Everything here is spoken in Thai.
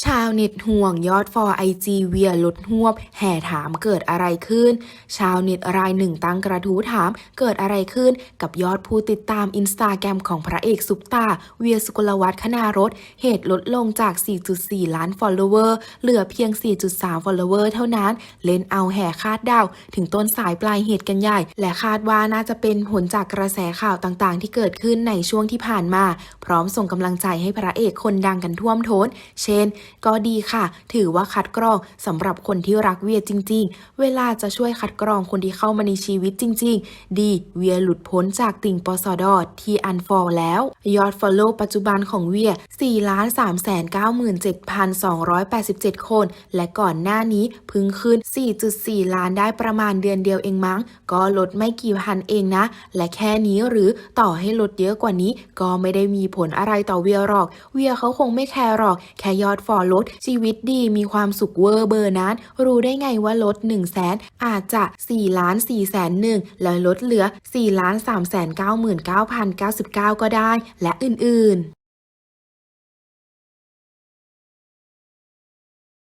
ชาวเน็ตห่วงยอดฟอร์ไอจีเวียลดหวบ แห่ถามเกิดอะไรขึ้น ชาวเน็ตรายหนึ่งตั้งกระทู้ถามเกิดอะไรขึ้น กับยอดผู้ติดตามอินสตาแกรมของพระเอกซุปตา เวียสุกลวัฒน์คณารถ เหตุลดลงจาก 4.4 ล้าน follower เหลือเพียง 4.3 follower เท่านั้น เล่นเอาแห่คาดเดาถึงต้นสายปลายเหตุกันใหญ่ และคาดว่าน่าจะเป็นผลจากกระแสข่าวต่างๆ ที่เกิดขึ้นในช่วงที่ผ่านมา พร้อมส่งกำลังใจให้พระเอกคนดังกันท่วมท้น เช่นก็ดีค่ะ ถือว่าคัดกรองสำหรับคนที่รักเวียจริง ๆ เวลาจะช่วยคัดกรองคนที่เข้ามาในชีวิตจริง ๆ ดีเวียหลุดพ้นจากติ่งปสดที่อันฟอลแล้ว ยอดฟอลโล่ปัจจุบันของเวีย4 3 9 7 2 8 7 คน และก่อนหน้านี้พึ่งขึ้น 4.4 ล้านได้ประมาณเดือนเดียวเองมั้ง ก็ลดไม่กี่พันเองนะ และแค่นี้หรือต่อให้ลดเยอะกว่านี้ ก็ไม่ได้มีผลอะไรต่อเวียหรอก เวียเขาคงไม่แคร์หรอก แค่ยอดฟอลลดชีวิตดีมีความสุขเวอร์เบอร์นั้นรู้ได้ไงว่าลด1 0 0 0 0แสนอาจจะ4ล้าน4แสนหนึ่งแล้วลดเหลือ4ล้าน3แสน9 9 9 9 9 ก็ได้ และอื่นๆ